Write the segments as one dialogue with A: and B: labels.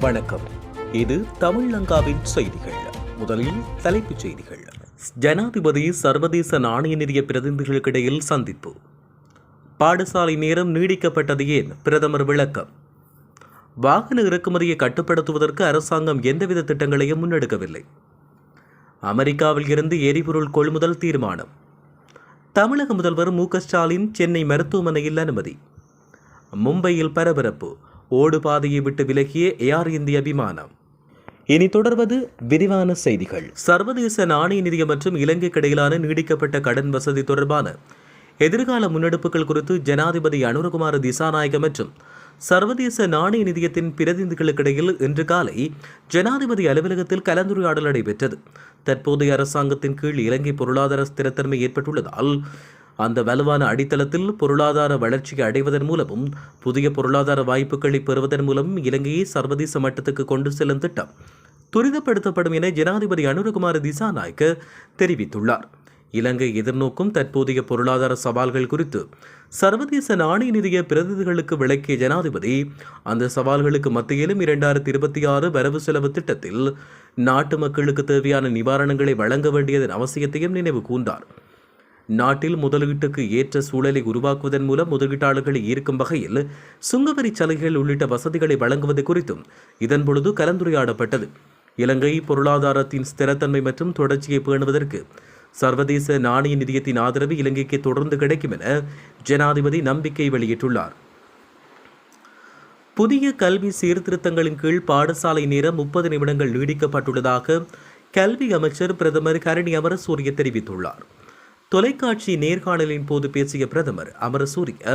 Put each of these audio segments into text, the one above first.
A: வணக்கம். இது தமிழங்காவின் செய்திகள். முதலில் தலைப்புச் செய்திகள். ஜனாதிபதி சர்வதேச நாணய நிதிய பிரதிநிதிகளுக்கிடையில் சந்திப்பு. பாடசாலை நேரம் நீடிக்கப்பட்டது ஏன்? பிரதமர் விளக்கம். வாகன இறக்குமதியை கட்டுப்படுத்துவதற்கு அரசாங்கம் எந்தவித திட்டங்களையும் முன்னெடுக்கவில்லை. அமெரிக்காவில் இருந்து எரிபொருள் கொள்முதல் தீர்மானம். தமிழக முதல்வர் மு ஸ்டாலின் சென்னை மருத்துவமனையில் அனுமதி. மும்பையில் பரபரப்பு. ஓடுபாதையை விட்டு விலகிய ஏர் இந்திய விமானம். இனி தொடர்வது விரிவான செய்திகள். சர்வதேச நாணய நிதியம் மற்றும் இலங்கைக்கு இடையிலான நீடிக்கப்பட்ட கடன் வசதி தொடர்பான எதிர்கால முன்னெடுப்புகள் குறித்து ஜனாதிபதி அனுரகுமார திசாநாயக மற்றும் சர்வதேச நாணய நிதியத்தின் பிரதிநிதிகளுக்கிடையில் இன்று காலை ஜனாதிபதி அலுவலகத்தில் கலந்துரையாடல் நடைபெற்றது. தற்போதைய அரசாங்கத்தின் கீழ் இலங்கை பொருளாதார ஸ்திரத்தன்மை ஏற்பட்டுள்ளதால் அந்த வலுவான அடித்தளத்தில் பொருளாதார வளர்ச்சியை அடைவதன் மூலமும் புதிய பொருளாதார வாய்ப்புகளை பெறுவதன் மூலமும் இலங்கையை சர்வதேச மட்டத்துக்கு கொண்டு செல்லும் திட்டம் துரிதப்படுத்தப்படும் என ஜனாதிபதி அனுரகுமார் திசாநாயக்க தெரிவித்துள்ளார். இலங்கை எதிர்நோக்கும் தற்போதைய பொருளாதார சவால்கள் குறித்து சர்வதேச நாணய நிதிய பிரதிநிதிகளுக்கு விளக்கிய ஜனாதிபதி அந்த சவால்களுக்கு மத்தியிலும் இரண்டாயிரத்தி இருபத்தி ஆறு வரவு செலவு திட்டத்தில் நாட்டு மக்களுக்கு தேவையான நிவாரணங்களை வழங்க வேண்டியதன் அவசியத்தையும் நினைவு கூர்ந்தார். நாட்டில் முதலீட்டுக்கு ஏற்ற சூழலை உருவாக்குவதன் மூலம் முதலீட்டாளர்களை ஈர்க்கும் வகையில் சுங்கவரி சலுகைகள் உள்ளிட்ட வசதிகளை வழங்குவது குறித்தும் இதன் பொழுது கலந்துரையாடப்பட்டது. இலங்கை பொருளாதாரத்தின் ஸ்திரத்தன்மை மற்றும் தொடர்ச்சியை பேணுவதற்கு சர்வதேச நாணய நிதியத்தின் ஆதரவு இலங்கைக்கு தொடர்ந்து கிடைக்கும் என ஜனாதிபதி நம்பிக்கை வெளியிட்டுள்ளார். புதிய கல்வி சீர்திருத்தங்களின் கீழ் பாடசாலை நேரம் முப்பது நிமிடங்கள் நீடிக்கப்பட்டுள்ளதாக கல்வி அமைச்சர் பிரதமர் கரணி அமரசூரிய தெரிவித்துள்ளார். தொலைக்காட்சி நேர்காணலின் போது பேசிய பிரதமர் அமரசூரிய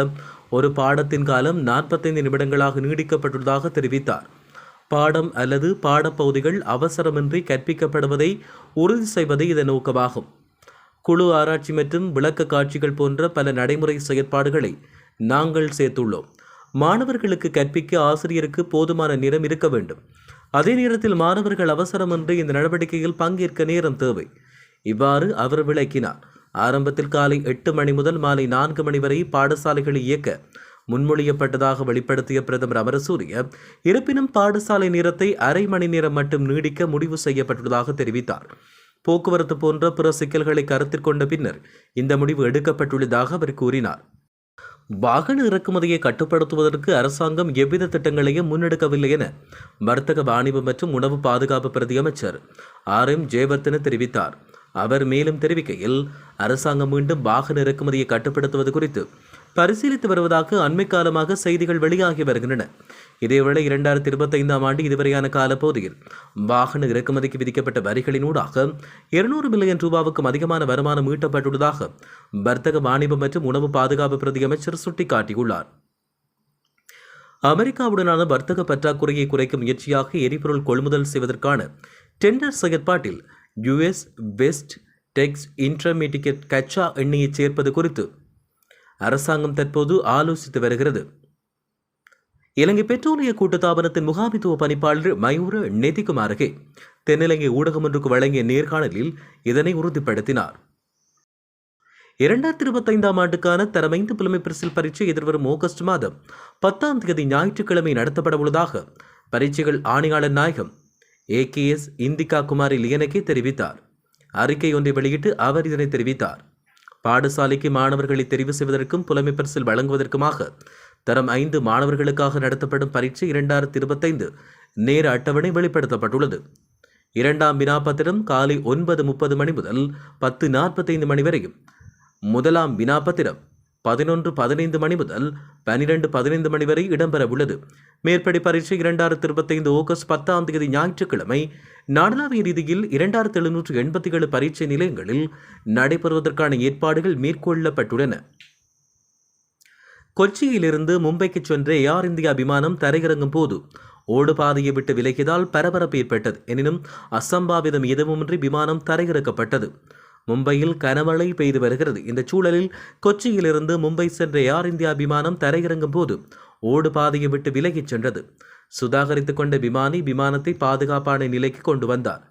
A: ஒரு பாடத்தின் காலம் நாற்பத்தைந்து நிமிடங்களாக நீடிக்கப்பட்டுள்ளதாக தெரிவித்தார். பாடம் அல்லது பாடப்பகுதிகள் அவசரமின்றி கற்பிக்கப்படுவதை உறுதி செய்வதே இதன் நோக்கமாகும். குழு ஆராய்ச்சி மற்றும் விளக்க காட்சிகள் போன்ற பல நடைமுறை செயற்பாடுகளை நாங்கள் சேர்த்துள்ளோம். மாணவர்களுக்கு கற்பிக்க ஆசிரியருக்கு போதுமான நேரம் இருக்க வேண்டும். அதே நேரத்தில் மாணவர்கள் அவசரமின்றி இந்த நடவடிக்கையில் பங்கேற்க நேரம் தேவை. இவ்வாறு அவர் விளக்கினார். ஆரம்பத்தில் காலை எட்டு மணி முதல் மாலை நான்கு மணி வரை பாடசாலைகளை இயக்க முன்மொழியப்பட்டதாக வெளிப்படுத்திய பிரதமர் அமரசூரிய இருப்பினும் பாடசாலை நேரத்தை அரை மணி நேரம் மட்டும் நீடிக்க முடிவு செய்யப்பட்டுள்ளதாக தெரிவித்தார். போக்குவரத்து போன்ற பிற சிக்கல்களை கருத்தில் கொண்ட பின்னர் இந்த முடிவு எடுக்கப்பட்டுள்ளதாக அவர் கூறினார். வாகன இறக்குமதியை கட்டுப்படுத்துவதற்கு அரசாங்கம் எவ்வித திட்டங்களையும் முன்னெடுக்கவில்லை என வர்த்தக வாணிப மற்றும் உணவு பாதுகாப்பு பிரதியமைச்சர் ஆர் எம் ஜெயவர்தன தெரிவித்தார். அவர் மேலும் தெரிவிக்கையில் அரசாங்கம் மீண்டும் வாகன இறக்குமதியை கட்டுப்படுத்துவது குறித்து பரிசீலித்து வருவதாக அண்மை காலமாக செய்திகள் வெளியாகி வருகின்றன. இதேவேளை இரண்டாயிரத்தி இருபத்தைந்தாம் ஆண்டு இதுவரையான காலப்பகுதியில் வாகன இறக்குமதிக்கு விதிக்கப்பட்ட வரிகளின் ஊடாக இருநூறு மில்லியன் ரூபாவுக்கும் அதிகமான வருமானம் ஈட்டப்பட்டுள்ளதாக வர்த்தக வாணிபம் மற்றும் உணவு பாதுகாப்பு பிரதி அமைச்சர் சுட்டிக்காட்டியுள்ளார். அமெரிக்காவுடனான வர்த்தக பற்றாக்குறையை குறைக்கும் முயற்சியாக எரிபொருள் கொள்முதல் செய்வதற்கான டெண்டர் செயற்பாட்டில் யுஎஸ் வெஸ்ட் டெக்ஸ் இன்டர்மீடியட் கச்சா எண்ணெயை சேர்ப்பது குறித்து அரசாங்கம் தற்போது ஆலோசித்து வருகிறது. இலங்கை பெட்ரோலிய கூட்டுத்தாபனத்தின் முகாமித்துவ பணிப்பாளர் மயூர அருகே தென்னிலங்கை ஊடகம் ஒன்றுக்கு வழங்கிய நேர்காணலில் இதனை உறுதிப்படுத்தினார். இரண்டாயிரத்தி இருபத்தைந்தாம் ஆண்டுக்கான தரமைந்து புலமை பரிசில் பரீட்சை எதிர்வரும் ஆகஸ்ட் மாதம் பத்தாம் தேதி ஞாயிற்றுக்கிழமை நடத்தப்பட உள்ளதாக பரீட்சைகள் ஆணையாளர் நாயகம் ஏகேஎஸ் இந்திகா குமாரி லியனக்கே தெரிவித்தார். அறிக்கை ஒன்றை வெளியிட்டு அவர் இதனை தெரிவித்தார். பாடசாலைக்கு மாணவர்களை தெரிவு செய்வதற்கும் புலமை பரிசில் வழங்குவதற்குமாக தரம் ஐந்து மாணவர்களுக்காக நடத்தப்படும் பரீட்சை இரண்டாயிரத்தி இருபத்தைந்து நேர அட்டவணை வெளிப்படுத்தப்பட்டுள்ளது. இரண்டாம் வினாபத்திரம் காலை ஒன்பது முப்பது மணி முதல் பத்து நாற்பத்தைந்து மணி வரையும். முதலாம் வினாபத்திரம் பதினொன்று பதினைந்து மணி முதல் பனிரெண்டு பதினைந்து மணி வரை இடம்பெறவுள்ளது. மேற்படி பரீட்சை இரண்டாயிரத்தி இருபத்தைந்து ஆகஸ்ட் பத்தாம் தேதி ஞாயிற்றுக்கிழமை நாடளாவிய ரீதியில் இரண்டாயிரத்தி எழுநூற்று எண்பத்தி ஏழு பரீட்சை நிலையங்களில் நடைபெறுவதற்கான ஏற்பாடுகள் மேற்கொள்ளப்பட்டுள்ளன. கொச்சியிலிருந்து மும்பைக்கு சென்ற ஏர் இந்தியா விமானம் தரையிறங்கும் போது ஓடுபாதையை விட்டு விலகியதால் பரபரப்பு ஏற்பட்டது. எனினும் அசம்பாவிதம் எதுவுமின்றி விமானம் தரையிறக்கப்பட்டது. மும்பையில் கனமழை பெய்து வருகிறது. இந்த சூழலில் கொச்சியிலிருந்து மும்பை சென்ற ஏர் இந்தியா விமானம் தரையிறங்கும் போது ஓடுபாதையை விட்டு விலகிச் சென்றது. சுதாகரித்து கொண்ட விமானி விமானத்தை பாதுகாப்பான நிலைக்கு கொண்டு வந்தார்.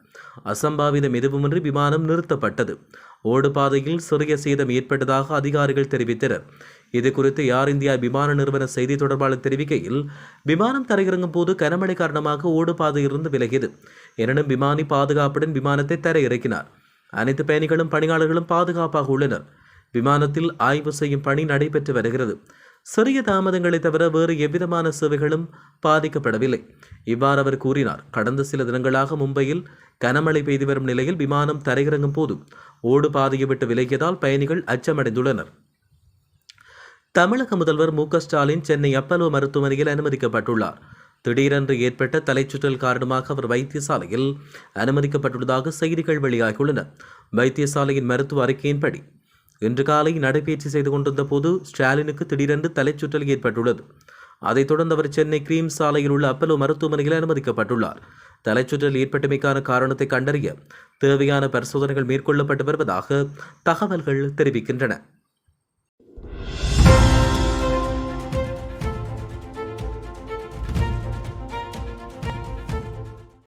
A: அசம்பாவிதம் எதுவுமின்றி விமானம் நிறுத்தப்பட்டது. ஓடுபாதையில் சிறிய சேதம் ஏற்பட்டதாக அதிகாரிகள் தெரிவித்தனர். இது குறித்து ஏர் இந்தியா விமான நிறுவன செய்தி தொடர்பாளர் தெரிவிக்கையில் விமானம் தரையிறங்கும் போது கனமழை காரணமாக ஓடுபாதையிலிருந்து விலகியது. எனினும் விமானி பாதுகாப்புடன் விமானத்தை தரையிறக்கினார். அனைத்து பயணிகளும் பணியாளர்களும் பாதுகாப்பாக உள்ளனர். விமானத்தில் ஆய்வு செய்யும் பணி நடைபெற்று வருகிறது. சிறிய தாமதங்களை தவிர வேறு எவ்விதமான சேவைகளும் பாதிக்கப்படவில்லை. இவ்வாறு அவர் கூறினார். கடந்த சில தினங்களாக மும்பையில் கனமழை பெய்து வரும் நிலையில் விமானம் தரையிறங்கும் போது ஓடு பாதையை விட்டு விலகியதால் பயணிகள் அச்சமடைந்துள்ளனர். தமிழக முதல்வர் மு. ஸ்டாலின் சென்னை அப்பலோ மருத்துவமனையில் அனுமதிக்கப்பட்டுள்ளார். திடீரென்று ஏற்பட்ட தலைச்சுற்றல் காரணமாக அவர் வைத்தியசாலையில் அனுமதிக்கப்பட்டுள்ளதாக செய்திகள் வெளியாகியுள்ளன. வைத்தியசாலையின் மருத்துவ அறிக்கையின்படி இன்று காலை நடைபயிற்சி செய்து கொண்டிருந்த போது ஸ்டாலினுக்கு திடீரென்று தலைச்சுற்றல் ஏற்பட்டுள்ளது. அதைத் தொடர்ந்து அவர் சென்னை கிரீம் சாலையில் உள்ள அப்பலோ மருத்துவமனையில் அனுமதிக்கப்பட்டுள்ளார். தலைச்சுற்றல் ஏற்பட்டமைக்கான காரணத்தை கண்டறிய தேவையான பரிசோதனைகள் மேற்கொள்ளப்பட்டு வருவதாக தகவல்கள் தெரிவிக்கின்றன.